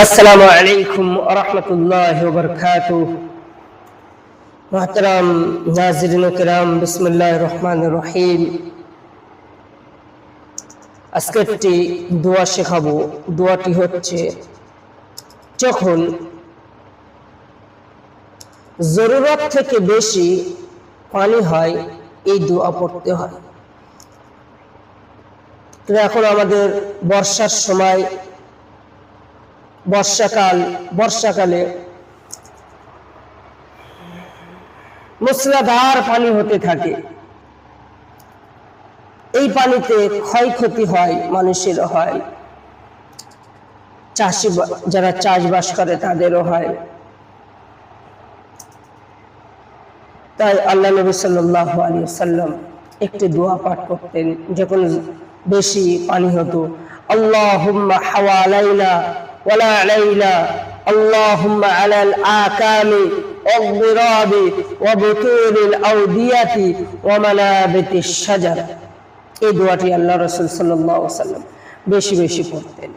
আসসালামু আলাইকুম রহমতুল্লাহ বরকাত মাহতারাম নাজরিন কেরাম বিসমুল্লাহ রহমান রহিম। আজকে দোয়া শেখাবো। দোয়াটি হচ্ছে, যখন জরুরত থেকে বেশি পানি হয়, এই দোয়া পড়তে হয়। এখন আমাদের বর্ষার সময় বর্ষাকাল, বর্ষাকালে মুসলাধার পানি হতে থাকে। এই পানিতে ক্ষয়ক্ষতি হয়, মানুষের হয়। চাষি যারা চাষবাস করে তাদেরও হয়। তাই আল্লাহ নবী সাল্লাহ আলী সাল্লাম একটি দোয়া পাঠ করতেন, যখন বেশি পানি হতো, আল্লাহুম্মা হাওয়ালাইনা ওয়ালা আলাইনা আল্লাহুম্মা আলাল আকামি والضراب وبطول الأودية ومنابت الشجر এই দোয়াটি আল্লাহ রসুল সাল্লাহ সাল্লাম বেশি বেশি পড়তেন